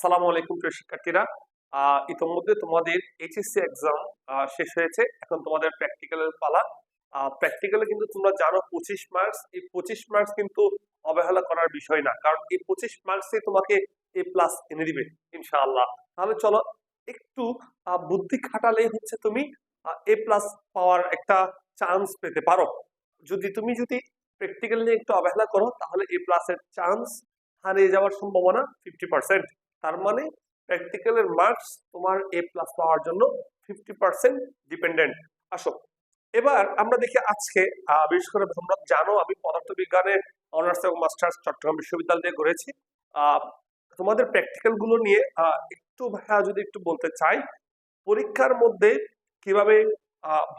আসসালামু আলাইকুম প্রিয় শিক্ষার্থীরা। ইতোমধ্যে তোমাদের এইচএসসি এক্সাম শেষ হয়েছে। এখন তোমাদের প্র্যাকটিক্যালের পালা। প্র্যাকটিক্যালে কিন্তু তোমরা জানো পঁচিশ মার্কস এই পঁচিশ মার্কস কিন্তু অবহেলা করার বিষয় না। কারণ এই পঁচিশ মার্কসে তোমাকে এ প্লাস এনে দিবে, ইনশাআল্লাহ। তাহলে চলো একটু বুদ্ধি খাটালে হচ্ছে তুমি এ প্লাস পাওয়ার একটা চান্স পেতে পারো। যদি তুমি যদি প্র্যাকটিক্যাল নিয়ে একটু অবহেলা করো, তাহলে এ প্লাসের চান্স হারিয়ে যাওয়ার সম্ভাবনা ফিফটি পার্সেন্ট তার মানে প্র্যাকটিক্যালের মার্কস তোমার এ প্লাস পাওয়ার জন্য ফিফটি পার্সেন্ট ডিপেন্ডেন্ট আসো, এবার আমরা দেখি আজকে বিশেষ করে তোমরা জানো আমি পদার্থবিজ্ঞানে অনার্স এবং মাস্টার্স চট্টগ্রাম বিশ্ববিদ্যালয় থেকে করেছি তোমাদের প্র্যাকটিক্যালগুলো নিয়ে একটু ভাইয়া যদি একটু বলতে চাই, পরীক্ষার মধ্যে কীভাবে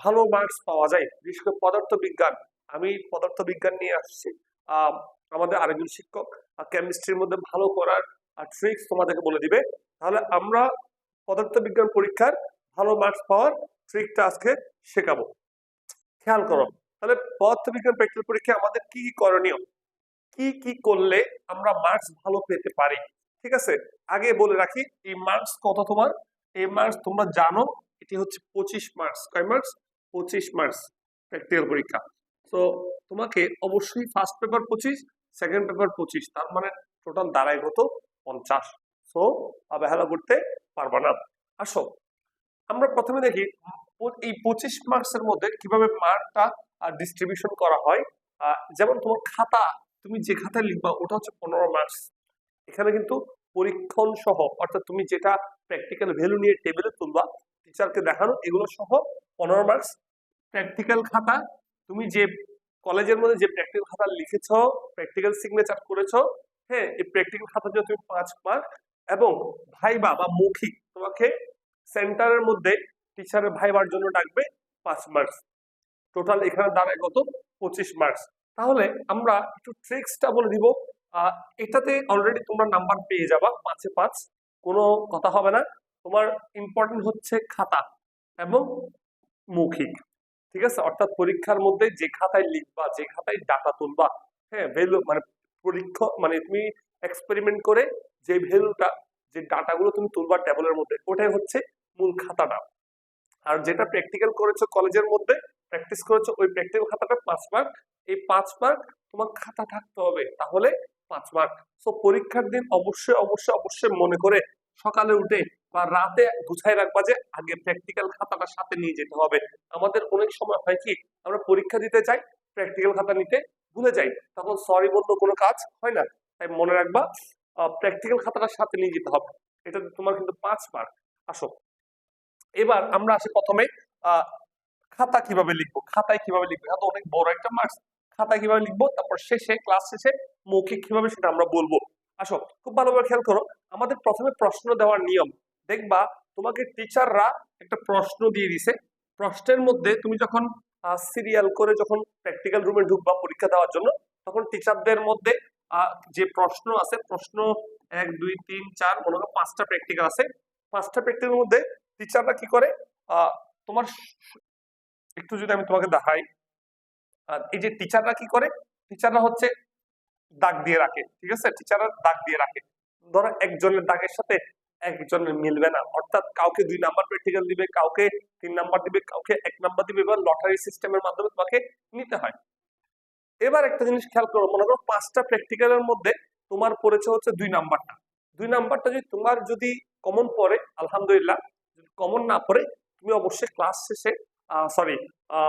ভালো মার্কস পাওয়া যায়? বিশেষ করে পদার্থবিজ্ঞান, আমি পদার্থবিজ্ঞান নিয়ে আসছি। আমাদের আরেকজন শিক্ষক কেমিস্ট্রির মধ্যে ভালো করার ট্রিক্স তোমাদেরকে বলে দিবে। তাহলে আমরা পদার্থবিজ্ঞান পরীক্ষার ভালো মার্কস পাওয়ার ট্রিকটা আজকে শেখাবো। খেয়াল করো, তাহলে পদার্থবিজ্ঞান প্র্যাকটিক্যাল পরীক্ষায় আমাদের কি কি করণীয়? কি কি করলে আমরা মার্কস ভালো পেতে পারি? ঠিক আছে? আগে বলে রাখি, এই মার্কস কত তোমার? এই মার্কস তোমরা জানো, এটি হচ্ছে পঁচিশ মার্কস কয় মার্কস পঁচিশ মার্কস প্র্যাকটিক্যাল পরীক্ষা। তো তোমাকে অবশ্যই ফার্স্ট পেপার পঁচিশ সেকেন্ড পেপার পঁচিশ, তার মানে টোটাল দাঁড়ায় কত? পঞ্চাশ। সো অবহেলা করতে পারবা না। আসো, আমরা প্রথমে দেখি এই পঁচিশ মার্কসের মধ্যে কীভাবে মার্কটা ডিস্ট্রিবিউশন করা হয়। যেমন তোমার খাতা, তুমি যে খাতায় লিখবা, ওটা হচ্ছে পনেরো মার্কস এখানে কিন্তু পরীক্ষণ সহ, অর্থাৎ তুমি যেটা প্র্যাকটিক্যাল ভ্যালু নিয়ে টেবিলে তুলবা টিচারকে দেখানো, এগুলো সহ পনেরো মার্কস প্র্যাকটিক্যাল খাতা, তুমি যে কলেজের মধ্যে যে প্র্যাকটিক্যাল খাতা লিখেছ প্র্যাকটিক্যাল সিগনেচার করেছ হ্যাঁ এই প্র্যাকটিক্যাল খাতার জন্য তুমি পাঁচ মার্ক এবং ভাইবা বা মৌখিক তোমাকে সেন্টারের মধ্যে টিচারের ভাইবার জন্য ডাকবে পাঁচ মার্কস টোটাল এখানে দাঁড়ায় কত? পঁচিশ মার্কস তাহলে আমরা একটু ট্রিক্সটা বলে দিব। এটাতে অলরেডি তোমরা নাম্বার পেয়ে যাবা পাঁচে পাঁচ। কোনো কথা হবে না। তোমার ইম্পর্টেন্ট হচ্ছে খাতা এবং মৌখিক ঠিক আছে? অর্থাৎ পরীক্ষার মধ্যে যে খাতায় লিখবা, যে খাতায় ডাটা তুলবা হ্যাঁ ভ্যালু মানে পরীক্ষা মানে তুমি এক্সপেরিমেন্ট করে যে ভ্যালুটা যে ডাটাগুলো তুমি তুলবা টেবলের মধ্যে, ওটাই হচ্ছে মূল খাতাটা। আর যেটা প্র্যাকটিক্যাল করেছ কলেজের মধ্যে প্র্যাকটিস করেছ, ওই প্র্যাকটিক্যাল খাতাটা পাঁচ মার্ক এই পাঁচ মার্ক তোমার খাতা থাকতে হবে, তাহলে পাঁচ মার্ক সো পরীক্ষার দিন অবশ্যই অবশ্যই অবশ্যই মনে করে সকালে উঠে বা রাতে গুছাই রাখবা যে আগে প্র্যাকটিক্যাল খাতাটা সাথে নিয়ে যেতে হবে। আমাদের অনেক সময় হয় কি, আমরা পরীক্ষা দিতে চাই প্র্যাকটিক্যাল খাতা নিতে ভুলে যাই। তখন সরি বলতে কোনো কাজ হয় না। তাই মনে রাখবা প্র্যাকটিক্যাল খাতাটা সাথে নিয়ে যেতে হবে। এটাতে তোমার কিন্তু পাঁচ মার্ক আসো। এবার আমরা আসি প্রথমে খাতা কীভাবে লিখব? খাতায় কীভাবে লিখব? এটা তো অনেক বড় একটা মার্কস খাতা কীভাবে লিখব? তারপর শেষে ক্লাস শেষে মৌখিক কীভাবে সেটা আমরা বলব। আসো, খুব ভালোভাবে খেয়াল করো। আমাদের প্রথমে প্রশ্ন দেওয়ার নিয়ম। দেখবা, তোমাকে টিচাররা একটা প্রশ্ন দিয়ে দিছে। প্রশ্নের মধ্যে তুমি যখন সিরিয়াল করে যখন প্র্যাকটিক্যাল রুমে ঢুকবা পরীক্ষা দেওয়ার জন্য, তখন টিচারদের মধ্যে যে প্রশ্ন আছে, প্রশ্ন এক, দুই, তিন, চার, মনে হয় পাঁচটা প্র্যাকটিক্যাল আছে, পাঁচটা প্র্যাকটিক্যালের মধ্যে টিচাররা কি করে? তোমার একটু যদি আমি তোমাকে দেখাই এই যে টিচাররা কি করে? টিচাররা হচ্ছে দাগ দিয়ে রাখে, ঠিক আছে? টিচাররা দাগ দিয়ে রাখে। ধরো একজনের দাগের সাথে একজনের মিলবে না। অর্থাৎ কাউকে দুই নাম্বার প্র্যাকটিক্যাল দিবে, কাউকে তিন নাম্বার দিবে, কাউকে এক নাম্বার দিবে এবার লটারি সিস্টেমের মাধ্যমে তোমাকে নিতে হয়। এবার একটা জিনিস খেয়াল করো, মনে করো পাঁচটা প্র্যাকটিক্যালের মধ্যে তোমার পড়েছে হচ্ছে দুই নাম্বারটা দুই নাম্বারটা যদি তোমার যদি কমন পড়ে, আলহামদুলিল্লাহ, যদি কমন না পড়ে, তুমি অবশ্যই ক্লাস শেষে সরি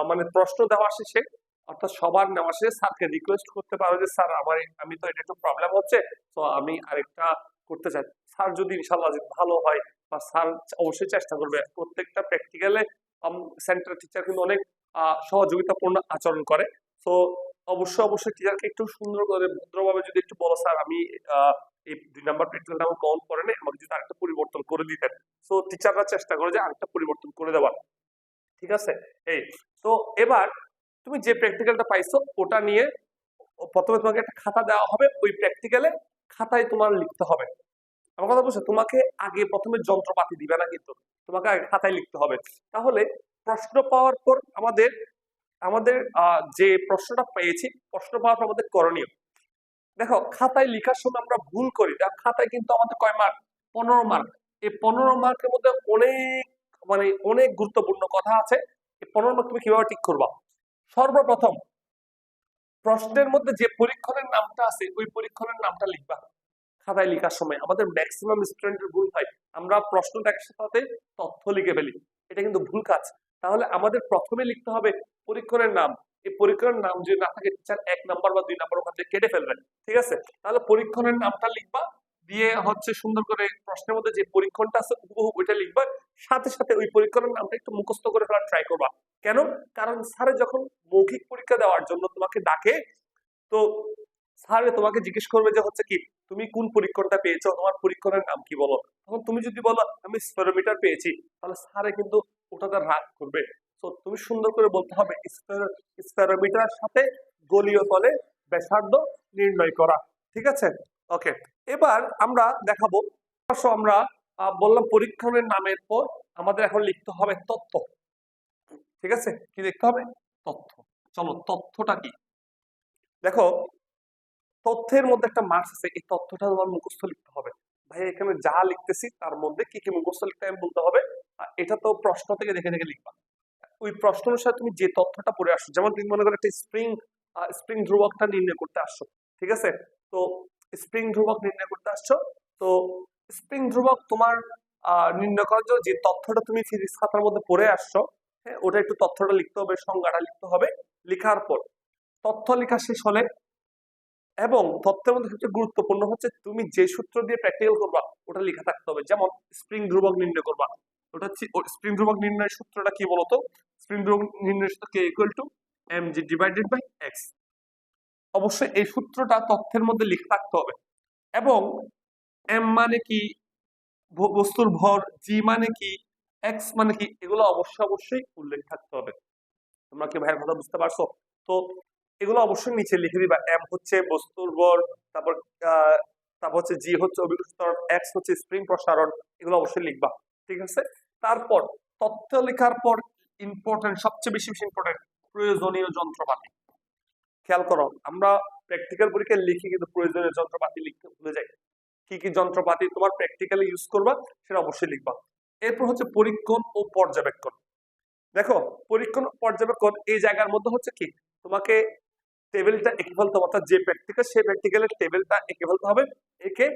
মানে প্রশ্ন দেওয়া শেষে, অর্থাৎ সবার নেওয়া শেষে স্যারকে রিকোয়েস্ট করতে পারো যে স্যার আমার আমি তো এটা একটু প্রবলেম হচ্ছে তো আমি আরেকটা করতে চাই স্যার যদি ইনশাল্লাহ ভালো হয় বা স্যার অবশ্যই চেষ্টা করবে। প্রত্যেকটা প্র্যাকটিক্যালে সেন্টার টিচার কিন্তু অনেক সহযোগিতাপূর্ণ আচরণ করে। তো অবশ্যই অবশ্যই টিচারকে একটু সুন্দর করে, ভদ্রভাবে যদি একটু বলো, স্যার, আমি এই দুই নাম্বার প্র্যাকটিক্যালটা আমার কমন করে নেই, আমাকে যদি আরেকটা পরিবর্তন করে দিতেন। তো টিচাররা চেষ্টা করে যে আরেকটা পরিবর্তন করে দেওয়ার। ঠিক আছে? এই, তো এবার তুমি যে প্র্যাকটিক্যালটা পাইছো, ওটা নিয়ে প্রথমে তোমাকে একটা খাতা দেওয়া হবে, ওই প্র্যাকটিক্যালে খাতায় তোমার লিখতে হবে। আমার কথা বুঝছ? তোমাকে আগে প্রথমে যন্ত্রপাতি দিবে না কিন্তু? তোমাকে আগে খাতায় লিখতে হবে। তাহলে প্রশ্ন পাওয়ার পর আমাদের আমাদের যে প্রশ্নটা পেয়েছি, প্রশ্ন পাওয়ার পর আমাদের করণীয়। দেখো, খাতায় লেখার সময় আমরা ভুল করি। খাতায় কিন্তু আমাদের কয় মার্ক পনেরো মার্ক এই পনেরো মার্কের মধ্যে অনেক মানে অনেক গুরুত্বপূর্ণ কথা আছে। এই পনেরো মার্ক তুমি কীভাবে ঠিক করবা? সর্বপ্রথম প্রশ্নের মধ্যে যে পরীক্ষণের নামটা আছে, ওই পরীক্ষণের নামটা লিখবা। খাতায় লেখার সময়। আমাদের ম্যাক্সিমাম স্টুডেন্টের ভুল হয়, আমরা প্রশ্নটার সাথে তথ্য লিখে ফেলি। এটা কিন্তু ভুল কাজ। তাহলে আমাদের প্রথমে লিখতে হবে পরীক্ষণের নাম। এই পরীক্ষণের নাম যদি না থাকে টিচার এক নাম্বার বা দুই নাম্বার ওখান থেকে কেটে ফেলবেন ঠিক আছে? তাহলে পরীক্ষণের নামটা লিখবা দিয়ে হচ্ছে সুন্দর করে প্রশ্নের মধ্যে যে পরীক্ষণটা আছে হুবহু ওইটা লিখবা। সাথে সাথে ওই পরীক্ষণের নামটা একটু মুখস্থ করে ফেলার ট্রাই করবা। কেন? কারণ স্যারে যখন মৌখিক পরীক্ষা দেওয়ার জন্য তোমাকে ডাকে, তো স্যারে তোমাকে জিজ্ঞেস করবে যে হচ্ছে কি, তুমি কোন পরীক্ষণটা পেয়েছ? তোমার পরীক্ষণের নাম কি বলো? তখন তুমি যদি বলো, আমি স্পেরোমিটার পেয়েছি, তাহলে স্যারে কিন্তু ওটাতে রাগ করবে। তো তুমি সুন্দর করে বলতে হবে স্পেরোমিটার সাথে গলীয় তলে ব্যাসার্ধ নির্ণয় করা। ঠিক আছে? ওকে এবার আমরা দেখাবো আমরা বললাম পরীক্ষণের নামের পর আমাদের এখন লিখতে হবে তথ্য ঠিক আছে? কি লিখতে হবে? তথ্য। চলো, তথ্যটা কি? দেখো, তথ্যের মধ্যে একটা মার্কস আছে, এই তথ্যটা তোমার মুখস্থ লিখতে হবে। ভাই, এখানে যা লিখতেছি তার মধ্যে কি কি মুখস্থ লিখতে হবে বলতে হবে এটা তো প্রশ্ন থেকে দেখে দেখে লিখবা। ওই প্রশ্ন অনুসারে তুমি যে তথ্যটা পড়ে আসছো, যেমন তুমি মনে করো একটা স্প্রিং স্প্রিং ধ্রুবকটা নির্ণয় করতে আসছো, ঠিক আছে? তো স্প্রিং ধ্রুবক নির্ণয় করতে আসছো। তো স্প্রিং ধ্রুবক তোমার নির্ণয় করার জন্য যে তথ্যটা তুমি ফিজিক্স খাতার মধ্যে পড়ে আসছো হ্যাঁ ওটা একটু তথ্যটা লিখতে হবে, সংজ্ঞাটা লিখতে হবে। লেখার পর তথ্য লেখা শেষ হলে এবং তথ্যের মধ্যে সবচেয়ে গুরুত্বপূর্ণ হচ্ছে তুমি যে সূত্র দিয়ে প্র্যাকটিক্যাল করবা, ওটা লেখা থাকতে হবে। যেমন স্প্রিং ধ্রুবক নির্ণয় করবা। ওটা হচ্ছে স্প্রিং ধ্রুবক নির্ণয়ের সূত্রটা কি বলতো? স্প্রিং ধ্রুবক নির্ণয়ের সূত্র K equal to M G divided by X অবশ্যই এই সূত্রটা তথ্যের মধ্যে লিখে থাকতে হবে। এবং এম মানে কি? বস্তুর ভর জি মানে কি? এক্স মানে কি? এগুলো অবশ্যই অবশ্যই উল্লেখ থাকতে হবে। তোমরা কি ভাইয়ের কথা বুঝতে পারছ? তো এগুলো অবশ্যই নিচে লিখে দিবা। এম হচ্ছে বস্তুর ভর, তারপর তারপর হচ্ছে জি হচ্ছে অভিকৃত এক্স হচ্ছে স্প্রিং প্রসারণ, এগুলো অবশ্যই লিখবা। ঠিক আছে? তারপর তথ্য লেখার পর ইম্পর্টেন্ট সবচেয়ে বেশি বেশি ইম্পর্টেন্ট প্রয়োজনীয় যন্ত্রপাতি। খেয়াল করো, আমরা প্র্যাকটিক্যাল পরীক্ষায় লিখি কিন্তু প্রয়োজনীয় যন্ত্রপাতি লিখতে ভুলে যাই। কি কি যন্ত্রপাতি তোমার প্র্যাকটিক্যালি ইউজ করবা সেটা অবশ্যই লিখবা। এরপর হচ্ছে পরীক্ষণ ও পর্যবেক্ষণ। দেখো, পরীক্ষণ পর্যবেক্ষণ এই জায়গার মধ্যে হচ্ছে কি? তোমাকে টেবিলটা এঁকে ফেলতে হবে অর্থাৎ যে প্র্যাকটিক্যাল সেই প্র্যাকটিক্যালের টেবিলটা এঁকে ফেলতে হবে। একে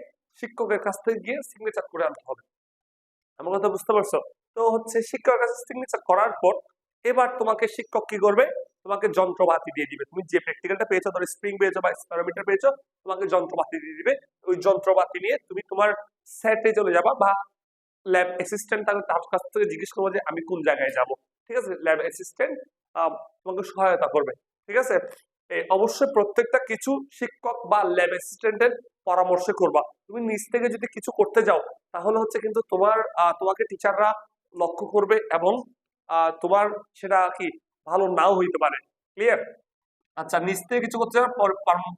শিক্ষকের কাছ থেকে গিয়ে সিগনেচার করে আনতে হবে। আমার কথা বুঝতে পারছ? তো হচ্ছে শিক্ষকের কাছে সিগনেচার করার পর এবার তোমাকে শিক্ষক কি করবে? তোমাকে যন্ত্রপাতি দিয়ে দিবে। তুমি যে প্র্যাকটিক্যালটা পেয়েছ, ধরো স্প্রিং পেয়েছ বা স্প্যারোমিটার পেয়েছ, তোমাকে যন্ত্রপাতি দিয়ে দিবে। ওই যন্ত্রপাতি নিয়ে তুমি তোমার সেটে চলে যাবা বা ল্যাব অ্যাসিস্ট্যান্ট তার কাছ থেকে জিজ্ঞেস করব যে, আমি কোন জায়গায় যাব? ঠিক আছে? ল্যাব অ্যাসিস্ট্যান্ট তোমাকে সহায়তা করবে। ঠিক আছে? অবশ্যই প্রত্যেকটা কিছু শিক্ষক বা ল্যাব অ্যাসিস্ট্যান্টের পরামর্শে করবা। তুমি নিজ থেকে যদি কিছু করতে যাও, তাহলে হচ্ছে কিন্তু তোমার তোমাকে টিচাররা লক্ষ্য করবে এবং তোমার সেটা কি ভালো নাও হইতে পারে। ক্লিয়ার আচ্ছা নিজ থেকে কিছু করতে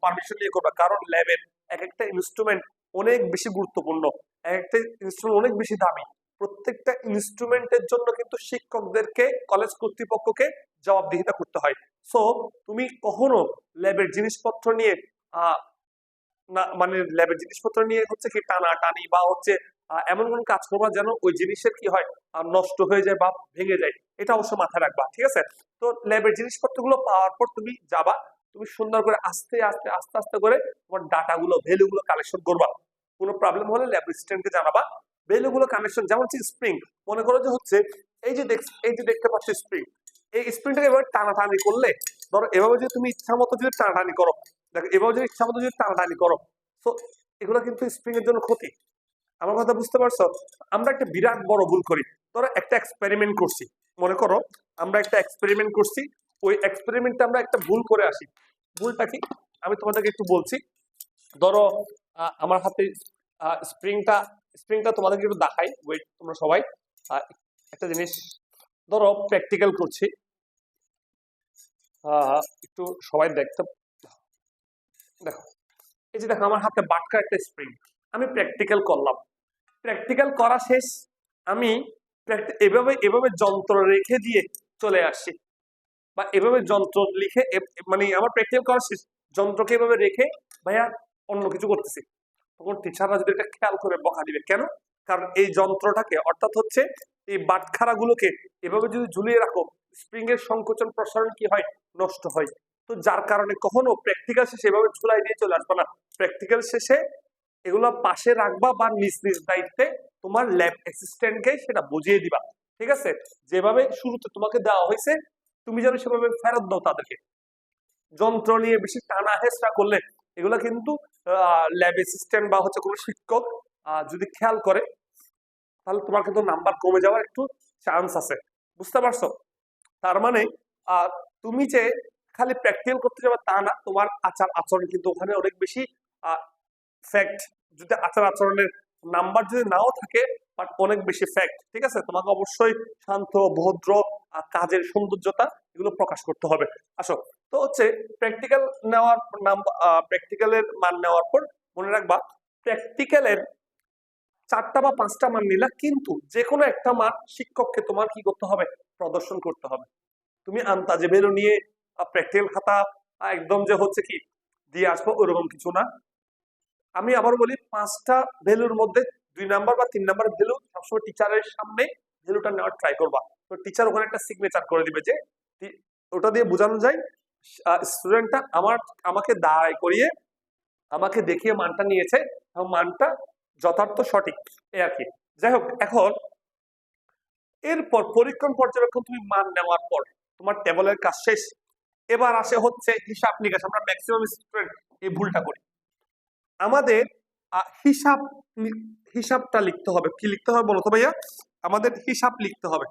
পারমিশন নিয়ে করবা। কারণ ল্যাবের এক একটা ইনস্ট্রুমেন্ট অনেক বেশি গুরুত্বপূর্ণ। এক একটা ইনস্ট্রুমেন্ট অনেক বেশি দামি। প্রত্যেকটা ইনস্ট্রুমেন্টের জন্য কিন্তু শিক্ষকদেরকে কলেজ কর্তৃপক্ষকে জবাবদিহিতা করতে হয়। সো তুমি কখনো ল্যাবের জিনিসপত্র নিয়ে মানে ল্যাবের জিনিসপত্র নিয়ে হচ্ছে কি টানা টানি বা হচ্ছে এমন কোন কাজ করবা যেন ওই জিনিসের কি হয় নষ্ট হয়ে যায় বা ভেঙে যায়, এটা অবশ্য মাথায় রাখবা, ঠিক আছে? তো ল্যাবের জিনিসপত্রগুলো পাওয়ার পর তুমি যাবা, তুমি সুন্দর করে আস্তে আস্তে আস্তে আস্তে করে তোমার ডাটা ডাটাগুলো, ভ্যালুগুলো কালেকশন করবা। কোনো প্রবলেম হলে ল্যাব অ্যাসিস্ট্যান্টকে জানাবা। ভ্যালুগুলো কানেকশন যেমন হচ্ছে স্প্রিং মনে করো যে হচ্ছে, এই যে দেখ, এই যে দেখতে পাচ্ছ স্প্রিং এই স্প্রিংটাকে এভাবে টানাটানি করলে, ধরো এভাবে যদি তুমি ইচ্ছা মতো যদি টানাটানি করো, দেখো, এভাবে যদি ইচ্ছা মতো যদি টানাটানি করো তো এগুলো কিন্তু স্প্রিং এর জন্য ক্ষতি। আমার কথা বুঝতে পারছ? আমরা একটা বিরাট বড় ভুল করি। ধরো একটা এক্সপেরিমেন্ট করছি। মনে করো, আমরা একটা এক্সপেরিমেন্ট করছি। ওই এক্সপেরিমেন্টে আমরা একটা ভুল করে আসি। ভুলটা কি? আমি তোমাদেরকে একটু বলছি। ধরো আমার হাতে স্প্রিংটা স্প্রিংটা তোমাদেরকে একটু দেখাই। ওয়েট তোমরা সবাই। একটা জিনিস, ধরো প্র্যাকটিক্যাল করছি। একটু সবাই দেখতে, দেখো। এই যে দেখো, আমার হাতে বাটকা একটা স্প্রিং আমি প্র্যাকটিক্যাল করলাম। প্র্যাকটিক্যাল করা শেষ। আমি এভাবে এভাবে যন্ত্র রেখে দিয়ে চলে আসছি। বা এভাবে যন্ত্র লিখে মানে আমার প্র্যাকটিক্যাল করা শেষ। যন্ত্রকে এভাবে রেখে ভাইয়া অন্য কিছু করতেছি। তখন টিচাররা যদি এটা খেয়াল করে বকা দিবে। কেন? কারণ এই যন্ত্রটাকে, অর্থাৎ হচ্ছে এই বাটখারা গুলোকে এভাবে যদি ঝুলিয়ে রাখো স্প্রিং এর সংকোচন প্রসারণ কি হয়? নষ্ট হয়। তো যার কারণে কখনো প্র্যাকটিক্যাল শেষে এভাবে ঝুলাই দিয়ে চলে আসবে না। প্র্যাকটিক্যাল শেষে এগুলো পাশে রাখবা বা নিজ নিজ দায়িত্বে তোমার ল্যাব অ্যাসিস্ট্যান্টকে সেটা বুঝিয়ে দিবা। ঠিক আছে? যেভাবে শুরুতে তোমাকে দেওয়া হয়েছে, তুমি যেন সেভাবে ফেরত দাও তাদেরকে। যন্ত্র নিয়ে বেশি টানা হেসরা করলে এগুলো কিন্তু ল্যাব অ্যাসিস্ট্যান্ট বা হচ্ছে কোনো শিক্ষক যদি খেয়াল করে, তাহলে তোমার কিন্তু নাম্বার কমে যাওয়ার একটু চান্স আছে। বুঝতে পারছ? তার মানে তুমি যে খালি প্র্যাকটিক্যাল করতে যাবে তা না, তোমার আচার আচরণ কিন্তু ওখানে অনেক বেশি ফ্যাক্ট যদি আচার আচরণের নাম্বার যদি নাও থাকে বাট অনেক বেশি ফ্যাক্ট ঠিক আছে? তোমাকে অবশ্যই শান্ত ভদ্র আহ, কাজের সৌন্দর্যতা এগুলো প্রকাশ করতে হবে। আসো তো হচ্ছে প্র্যাকটিক্যাল নেওয়ার নাম প্র্যাকটিক্যালের মান নেওয়ার পর মনে রাখবা প্র্যাকটিক্যালের চারটা বা পাঁচটা মান নিলা কিন্তু যে কোনো একটা মান শিক্ষককে তোমার কি করতে হবে? প্রদর্শন করতে হবে। তুমি আন্তাজে ভ্যালু নিয়ে প্র্যাকটিক্যাল খাতা একদম যে হচ্ছে কি দিয়ে আসব ওরকম কিছু না। আমি আবার বলি, পাঁচটা ভ্যালুর মধ্যে দুই নাম্বার বা তিন নাম্বার ভ্যালু সবসময় টিচারের সামনে ভ্যালুটা নেওয়ার ট্রাই করবা। তো টিচার ওখানে একটা সিগনেচার করে দিবে যে ওটা দিয়ে বোঝানো যায় স্টুডেন্টটা আমার, আমাকে দাঁড়ায় করিয়ে, আমাকে দেখিয়ে মানটা নিয়েছে, এবং মানটা যথার্থ সঠিক এই আর কি। যাই হোক, এখন এরপর পরীক্ষণ পর্যবেক্ষণ তুমি মান নেওয়ার পর তোমার টেবলের কাজ শেষ। এবার আসে হচ্ছে হিসাব নিকাশ, আমরা ম্যাক্সিমাম স্টুডেন্ট এই ভুলটা করি। আমাদের হিসাব হিসাবটা লিখতে হবে। কি লিখতে হবে বলো তো ভাইয়া? আমাদের হিসাব লিখতে হবে।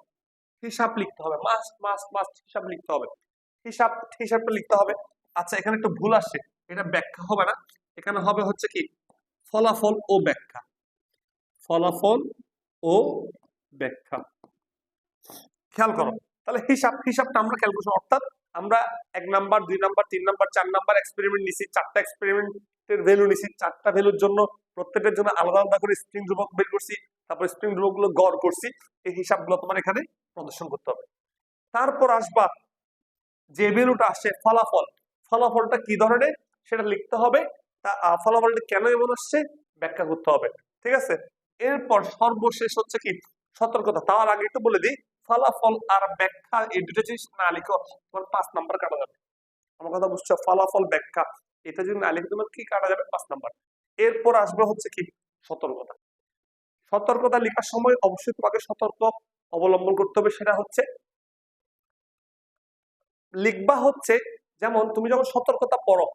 হিসাব লিখতে হবে। মাস্ট মাস্ট মাস্ট হিসাব লিখতে হবে। হিসাব, হিসাবটা লিখতে হবে। আচ্ছা এখানে একটু ভুল আসছে। এটা ব্যাখ্যা হবে না। এখানে হবে হচ্ছে কি? ফলাফল ও ব্যাখ্যা। ফলাফল ও ব্যাখ্যা। খেয়াল করো। তাহলে হিসাব, হিসাবটা আমরা ক্যালকুলেশন অর্থাৎ আমরা এক নাম্বার, দুই নাম্বার, তিন নাম্বার, চার নাম্বার এক্সপেরিমেন্ট নিছি। চারটা এক্সপেরিমেন্টের ভ্যালু নিছি, চারটা ভ্যালুর জন্য প্রত্যেকের জন্য আলাদা আলাদা করে স্প্রিং ধ্রুবক বের করছি, তারপর স্প্রিং ধ্রুবকগুলো গড় করছি, এই হিসাবগুলো তোমার এখানে প্রদর্শন করতে হবে। তারপর আসবা, যে ভ্যালুটা আসছে ফলাফল, ফলাফলটা কি ধরনের, সেটা লিখতে হবে, তা ফলাফলটা কেন এমন আসছে, ব্যাখ্যা করতে হবে, ঠিক আছে? এরপর সর্বশেষ হচ্ছে কি, সতর্কতা তার আগে একটু বলে দিই, ফলাফল আর ব্যাখ্যা, এই দুটো জিনিস না লিখো, তোমার পাঁচ নাম্বার কাটা যাবে। আমার কথা বুঝছ? ফলাফল, ব্যাখ্যা এটা যদি না লিখে তোমার কি কাটা যাবে? পাঁচ নাম্বার। এরপর আসবে হচ্ছে কি? সতর্কতা। সতর্কতা লেখার সময় অবশ্যই তোমাকে সতর্ক অবলম্বন করতে হবে। সেটা হচ্ছে লিখবা হচ্ছে, যেমন তুমি যখন সতর্কতা পড়ো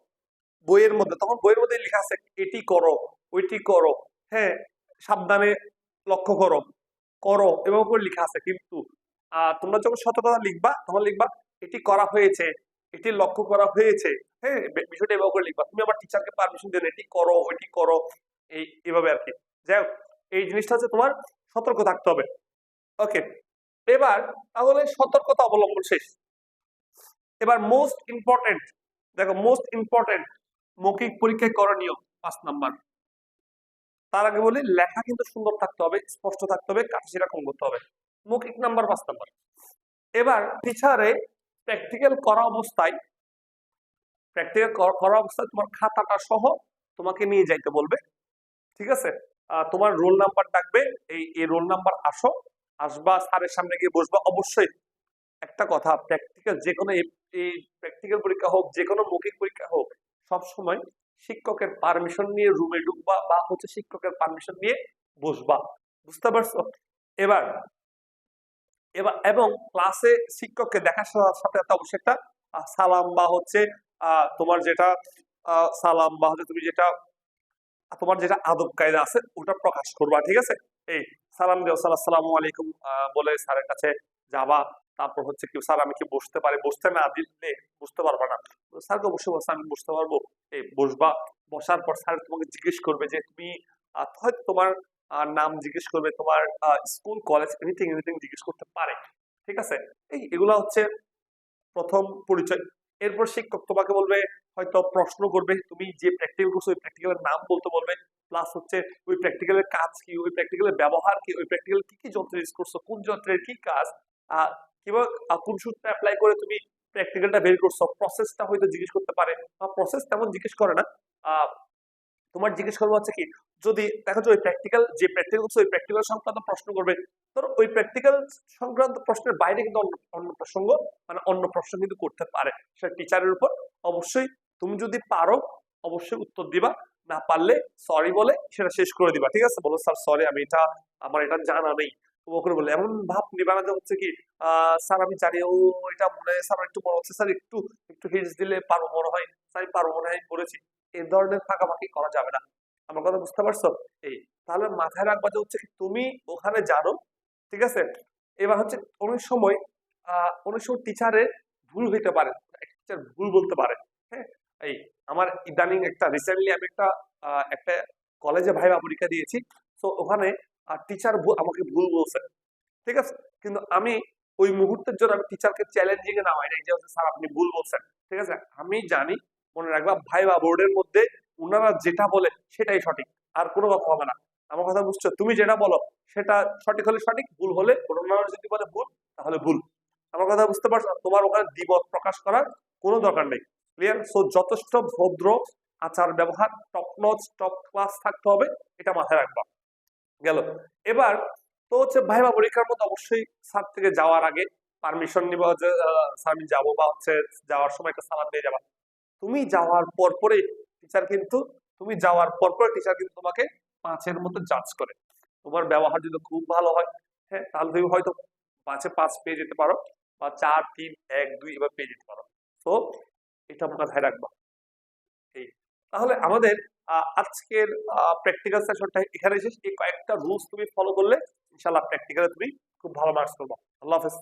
বইয়ের মধ্যে, তখন বইয়ের মধ্যে লেখা আছে, এটি করো, ওইটি করো। হ্যাঁ সাবধানে লক্ষ্য করো করো এবং করে লেখা আছে, কিন্তু তোমরা যখন সতর্কতা লিখবা, তখন লিখবা, এটি করা হয়েছে। এটি লক্ষ্য করা হয়েছে। হ্যাঁ বিষয়টা এভাবে করে লিখবা। তুমি আবার টিচারকে পারমিশন দেন, এটি করো, ওইটি করো, এই, এভাবে আর কি। যাই হোক, এই জিনিসটা হচ্ছে তোমার সতর্ক থাকতে হবে। ওকে, এবার তাহলে সতর্কতা অবলম্বন শেষ। এবার মোস্ট ইম্পর্টেন্ট দেখো মোস্ট ইম্পর্টেন্ট মৌখিক পরীক্ষায় করণীয় পাঁচ নাম্বার। তার আগে বলি, লেখা কিন্তু সুন্দর থাকতে হবে, স্পষ্ট থাকতে হবে, কাঠি কম করতে হবে। মৌখিক নাম্বার পাঁচ নাম্বার। এবার টিচারে প্র্যাকটিক্যাল করা অবস্থায় প্র্যাকটিক্যাল করা অবস্থায় তোমার খাতাটা সহ তোমাকে নিয়ে যাইতে বলবে। ঠিক আছে? তোমার রোল নাম্বার ডাকবে, এই এই রোল নাম্বার আসো, আসবা, স্যারের সামনে গিয়ে বসবা। অবশ্যই একটা কথা প্র্যাকটিক্যাল যে কোনো এই- প্র্যাকটিক্যাল পরীক্ষা হোক, যে কোনো মৌখিক পরীক্ষা হোক, সব সময় শিক্ষকের পারমিশন নিয়ে রুমে ঢুকবা বা হচ্ছে শিক্ষকের পারমিশন নিয়ে বসবা। বুঝতে পারছ? এবার এবং ক্লাসে শিক্ষককে দেখার সাথে সাথে অবশ্যই একটা সালাম বা হচ্ছে তোমার যেটা সালাম বা হচ্ছে তুমি যেটা, তোমার যেটা আদব কায়দা আছে, ওটা প্রকাশ করবা, ঠিক আছে? এই, সালাম দিও সালাম আলাইকুম বলে স্যারের কাছে যাবা, তারপর হচ্ছে কি, স্যার আমি কি বসতে পারি? বসতে না দিলে বুঝতে পারবা না। স্যারকে অবশ্যই বলছে আমি বসতে পারব। এই, বসবা, বসার পর স্যার তোমাকে জিজ্ঞেস করবে যে, তুমি হয়তো তোমার নাম জিজ্ঞেস করবে তোমার স্কুল কলেজ এনিথিং এনিথিং জিজ্ঞেস করতে পারে। ঠিক আছে? এই এগুলা হচ্ছে প্রথম পরিচয়। এরপর শিক্ষক তোমাকে বলবে, হয়তো প্রশ্ন করবে, তুমি যে প্র্যাকটিক্যাল করছ, ওই প্র্যাকটিক্যালের নাম বলতে বলবে প্লাস হচ্ছে ওই প্র্যাকটিক্যালের কাজ কি, ওই প্র্যাকটিক্যালের ব্যবহার কি, ওই প্র্যাকটিক্যাল কি কি যন্ত্র ইউজ করছ, কোন যন্ত্রের কি কাজ কিংবা কোন সূত্রে অ্যাপ্লাই করে তুমি প্র্যাকটিক্যালটা বের করছ প্রসেসটা হয়তো জিজ্ঞেস করতে পারে। বা প্রসেস তেমন জিজ্ঞেস করে না। তোমার জিজ্ঞেস করব হচ্ছে কি যদি দেখা যায় ওই প্র্যাকটিক্যাল যে প্র্যাকটিক্যাল ওই প্র্যাকটিক্যাল সংক্রান্ত প্রশ্ন করবে, ধরো ওই প্র্যাকটিক্যাল সংক্রান্ত প্রশ্নের বাইরে কিন্তু অন্য অন্য প্রসঙ্গ মানে অন্য প্রশ্ন কিন্তু করতে পারে। সেটা টিচারের উপর। অবশ্যই তুমি যদি পারো, অবশ্যই উত্তর দিবা। না পারলে সরি বলে সেটা শেষ করে দিবা। ঠিক আছে? বলো স্যার সরি আমি এটা, আমার এটা জানা নেই। করে বলে। এমন ভাব নিবা না হচ্ছে কি স্যার আমি জানি, ও এটা মনে স্যার একটু মনে হচ্ছে। স্যার একটু একটু হিন্টস দিলে পারব, মনে হয়। স্যার পারব মনে হয় করেছি এই ধরনের ফাঁকাফাঁকি করা যাবে না। আমার কথা বুঝতে পারছ? এই। তাহলে মাথায় রাখবা যে হচ্ছে তুমি ওখানে জানো ঠিক আছে? এবার হচ্ছে অনেক সময় আহ অনেক সময় টিচারের ভুল হইতে পারে। টিচার ভুল বলতে পারে হ্যাঁ? এই আমার ইদানিং একটা রিসেন্টলি আমি একটা একটা কলেজে ভাইবা পরীক্ষা দিয়েছি। তো ওখানে টিচার আমাকে ভুল বলছে ঠিক আছে? কিন্তু আমি ওই মুহূর্তের জন্য আমি টিচারকে চ্যালেঞ্জিং এ নামাই নাই যে হচ্ছে, স্যার আপনি ভুল বলছেন। ঠিক আছে? আমি জানি মনে রাখবা ভাইবা বোর্ডের মধ্যে ওনারা যেটা বলে সেটাই সঠিক, আর কোনো কথা হবে না। আমার কথা বুঝছ? তুমি যেটা বলো, সেটা সঠিক হলে সঠিক, ভুল হলে ওনারা যদি বলে ভুল, তাহলে ভুল। আমার কথা বুঝতে পারছ? তোমার ওখানে দ্বিমত প্রকাশ করার কোনো দরকার নেই। ক্লিয়ার সো যথেষ্ট ভদ্র আচার ব্যবহার টপ নচ টপ ক্লাস থাকতে হবে, এটা মাথায় রাখবা। গেল। এবার, তো হচ্ছে ভাইবা পরীক্ষার মতো অবশ্যই স্যার থেকে যাওয়ার আগে পারমিশন নিবা যে স্যার আমি যাব বা হচ্ছে যাওয়ার সময় একটা সালাম দিয়ে যাবা। তুমি যাওয়ার পর পরে টিচার কিন্তু তুমি যাওয়ার পর পরে টিচার কিন্তু তোমাকে পাঁচের মধ্যে জাজ করে। তোমার ব্যবহার যদি খুব ভালো হয় হ্যাঁ তাহলে তুমি হয়তো পাঁচে পাঁচ পেয়ে যেতে পারো বা চার, তিন, এক, দুই এবার পেয়ে যেতে পারো। তো এটা মাথায় রাখবা। এই। তাহলে আমাদের আজকের প্র্যাকটিক্যাল সেশনটা এখানে শেষ। এই কয়েকটা রুলস তুমি ফলো করলে ইনশাল্লাহ প্র্যাকটিক্যালে তুমি খুব ভালো মার্কস করব আল্লাহ হাফেজ।